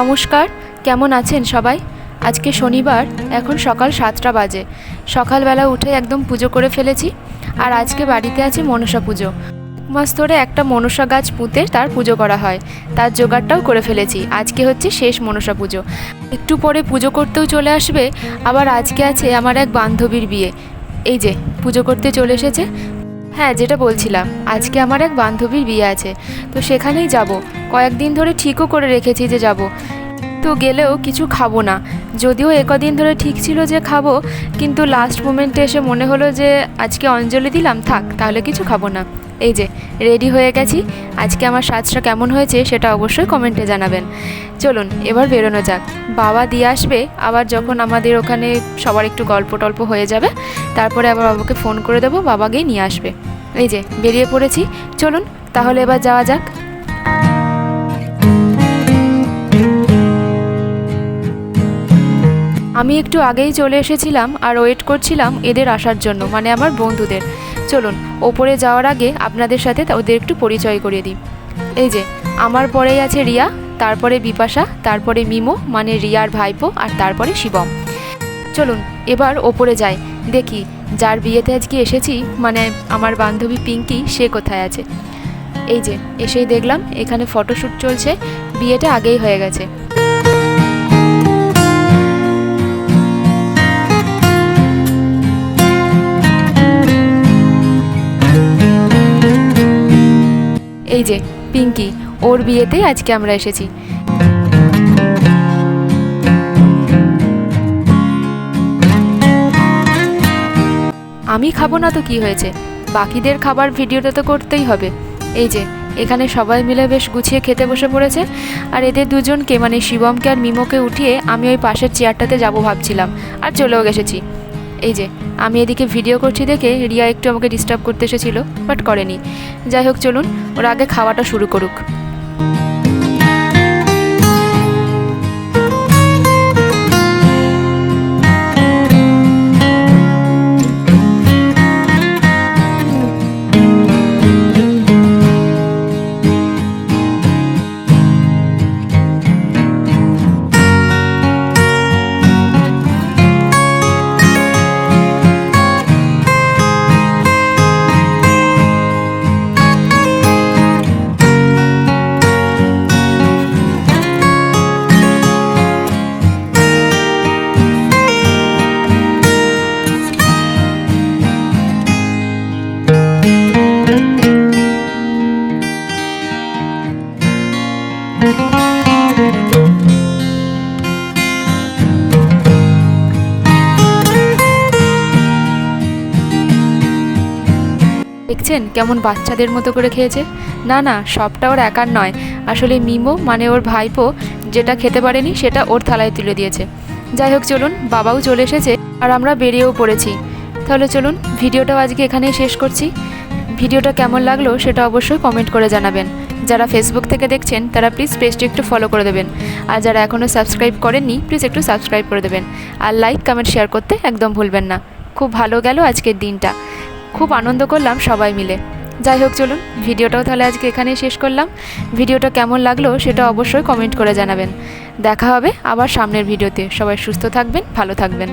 নমস্কার, কেমন আছেন সবাই? আজকে শনিবার, এখন সকাল সাতটা বাজে। সকালবেলা উঠে একদম পুজো করে ফেলেছি, আর আজকে বাড়িতে আছে মনসা পুজো। মাস ধরে একটা মনসা গাছ পুঁতে তার পুজো করা হয়। তার জোগাড়টাও করে ফেলেছি। আজকে হচ্ছে শেষ মনসা পুজো। একটু পরে পুজো করতেও চলে আসবে, আবার আজকে আছে আমার এক বান্ধবীর বিয়ে। এই যে, পুজো করতে চলে এসেছে। হ্যাঁ যেটা বলছিলাম, আজকে আমার এক বান্ধবীর বিয়ে আছে, তো সেখানেই যাব। কয়েকদিন ধরে ঠিকও করে রেখেছি যে যাব। তো গেলেও কিছু খাব না। যদিও একদিন ধরে ঠিক ছিল যে খাব, কিন্তু লাস্ট মোমেন্টে এসে মনে হলো যে, আজকে অঞ্জলি দিলাম, থাক, তাহলে কিছু খাব না। এই যে রেডি হয়ে গেছি। আজকে আমার সাজটা কেমন হয়েছে সেটা অবশ্যই কমেন্টে জানাবেন। চলুন, এবার বেরোনো যাক। বাবা দিয়ে আসবে, আবার যখন আমাদের ওখানে সবার একটু গল্প টল্প হয়ে যাবে, তারপরে আবার বাবাকে ফোন করে দেবো বাবা গিয়ে নিয়ে আসবে। এই যে, বেরিয়ে পড়েছি। চলুন, তাহলে এবার যাওয়া যাক। আমি একটু আগেই চলে এসেছিলাম আর ওয়েট করছিলাম এদের আসার জন্য মানে আমার বন্ধুদের। চলুন, ওপরে যাওয়ার আগে আপনাদের সাথে ওদের একটু পরিচয় করিয়ে দিই। এই যে, আমার পরেই আছে রিয়া, তারপরে বিপাশা, তারপরে মিমো মানে রিয়ার ভাইপো, আর তারপরে শিবম। চলুন, এবার ওপরে যাই। দেখি, যার বিয়েতে আজকে এসেছি মানে আমার বান্ধবী পিঙ্কি, সে কোথায় আছে? এই যে, এসেই দেখলাম, এখানে ফটোশ্যুট চলছে, বিয়েটা আগেই হয়ে গেছে। এই যে, পিঙ্কি, ওর বিয়েতেই আজকে আমরা এসেছি। আমি খাব না তো কি হয়েছে? বাকিদের খাবার ভিডিওটা তো করতেই হবে। এই যে, এখানে সবাই মিলে বেশ গুছিয়ে খেতে বসে পড়েছে। আর এদের দুজনকে মানে শিবমকে আর মিমোকে উঠিয়ে আমি ওই পাশের চেয়ারটাতে যাব ভাবছিলাম। আর চলেও গেছেছি এই যে, আমি এদিকে ভিডিও করছি দেখে রিয়া একটু আমাকে ডিস্টার্ব করতে এসেছিল বাট করেনি। যাই হোক, চলুন, ওর আগে খাওয়াটা শুরু করুক। দেখছেন কেমন বাচ্চাদের মতো করে খেয়েছে? না না, সবটা ওর একার নয়। আসলে মিমো মানে ওর ভাইপো, যেটা খেতে পারেনি, সেটা ওর থালায় তুলে দিয়েছে। যাই হোক, চলুন, বাবাও চলে এসেছে আর আমরা বেরিয়েও পড়েছি। তাহলে চলুন, ভিডিওটাও আজকে এখানেই শেষ করছি। ভিডিওটা কেমন লাগল সেটা অবশ্যই কমেন্ট করে জানাবেন। যারা ফেসবুক থেকে দেখছেন, তারা প্লিজ পেজটি একটু ফলো করে দেবেন। আর যারা এখনও সাবস্ক্রাইব করেননি প্লিজ একটু সাবস্ক্রাইব করে দেবেন। আর লাইক কমেন্ট শেয়ার করতে একদম ভুলবেন না। খুব ভালো গেল আজকের দিনটা। খুব আনন্দ করলাম সবাই মিলে। যাই হোক, চলুন, ভিডিওটাও তাহলে আজকে এখানেই শেষ করলাম। ভিডিওটা কেমন লাগল সেটা অবশ্যই কমেন্ট করে জানাবেন। দেখা হবে আবার সামনের ভিডিওতে। সবাই সুস্থ থাকবেন, ভালো থাকবেন।